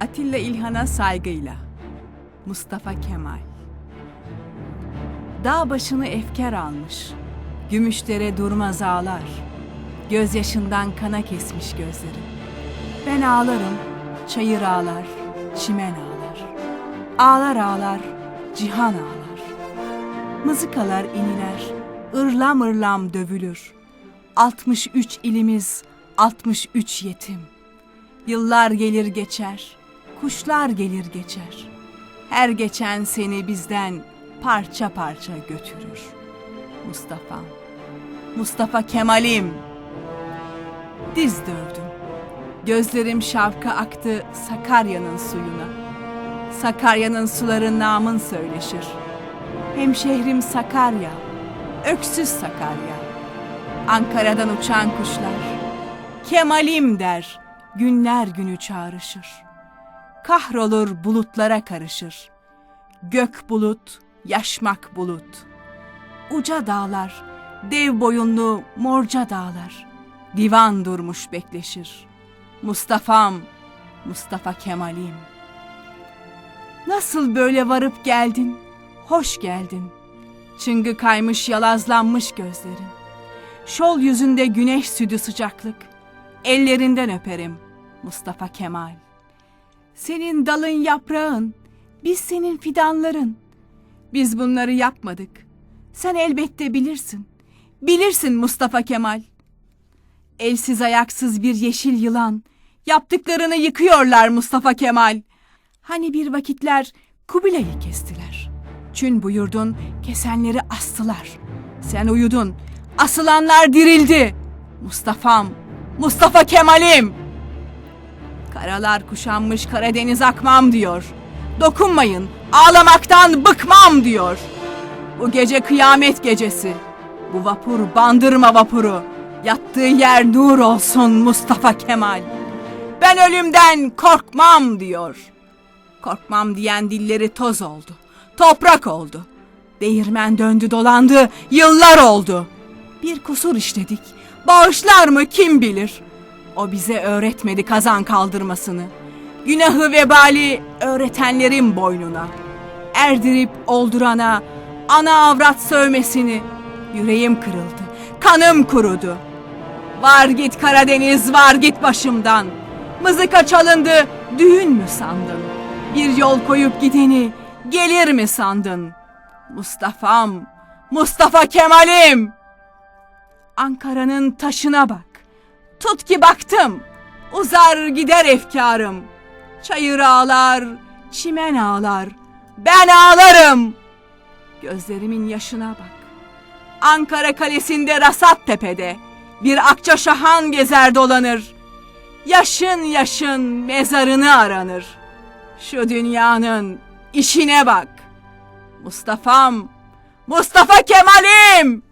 Atilla İlhan'a saygıyla. Mustafa Kemal. Dağ başını efkar almış. Gümüşlere durmaz ağlar. Gözyaşından kana kesmiş gözleri. Ben ağlarım, çayır ağlar, çimen ağlar. Ağlar ağlar, cihan ağlar. Mızıkalar iniler, ırlam ırlam dövülür. 63 ilimiz, 63 yetim. Yıllar gelir geçer, kuşlar gelir geçer. Her geçen seni bizden parça parça götürür. Mustafa, Mustafa Kemal'im. Diz dövdüm. Gözlerim şavka aktı Sakarya'nın suyuna. Sakarya'nın suları namın söyleşir. Hemşehrim Sakarya, öksüz Sakarya. Ankara'dan uçan kuşlar. Kemal'im der, günler günü çağrışır. Kahrolur bulutlara karışır. Gök bulut, yaşmak bulut. Uca dağlar, dev boyunlu morca dağlar. Divan durmuş bekleşir. Mustafa'm, Mustafa Kemal'im. Nasıl böyle varıp geldin? Hoş geldin. Çıngı kaymış yalazlanmış gözlerin. Şol yüzünde güneş südü sıcaklık. Ellerinden öperim Mustafa Kemal. Senin dalın yaprağın, biz senin fidanların. Biz bunları yapmadık. Sen elbette bilirsin. Bilirsin Mustafa Kemal. Elsiz ayaksız bir yeşil yılan. Yaptıklarını yıkıyorlar Mustafa Kemal. Hani bir vakitler Kubilay'ı kestiler. Çün buyurdun, kesenleri astılar. Sen uyudun, asılanlar dirildi. Mustafa'm, Mustafa Kemal'im. Karalar kuşanmış Karadeniz akmam diyor. Dokunmayın, ağlamaktan bıkmam diyor. Bu gece kıyamet gecesi. Bu vapur bandırma vapuru. Yattığı yer nur olsun Mustafa Kemal. Ben ölümden korkmam diyor. Korkmam diyen dilleri toz oldu. Toprak oldu. Değirmen döndü dolandı, yıllar oldu. Bir kusur işledik. Bağışlar mı kim bilir? O bize öğretmedi kazan kaldırmasını. Günahı vebali öğretenlerin boynuna. Erdirip oldurana ana avrat sövmesini. Yüreğim kırıldı, kanım kurudu. Var git Karadeniz, var git başımdan. Mızıka çalındı, düğün mü sandın? Bir yol koyup gideni gelir mi sandın? Mustafa'm, Mustafa Kemal'im. Ankara'nın taşına bak. Tut ki baktım. Uzar gider efkarım. Çayır ağlar, çimen ağlar. Ben ağlarım. Gözlerimin yaşına bak. Ankara kalesinde Rasat Tepe'de bir akça şahan gezer dolanır. Yaşın yaşın mezarını aranır. Şu dünyanın işine bak. Mustafa'm, Mustafa Kemal'im!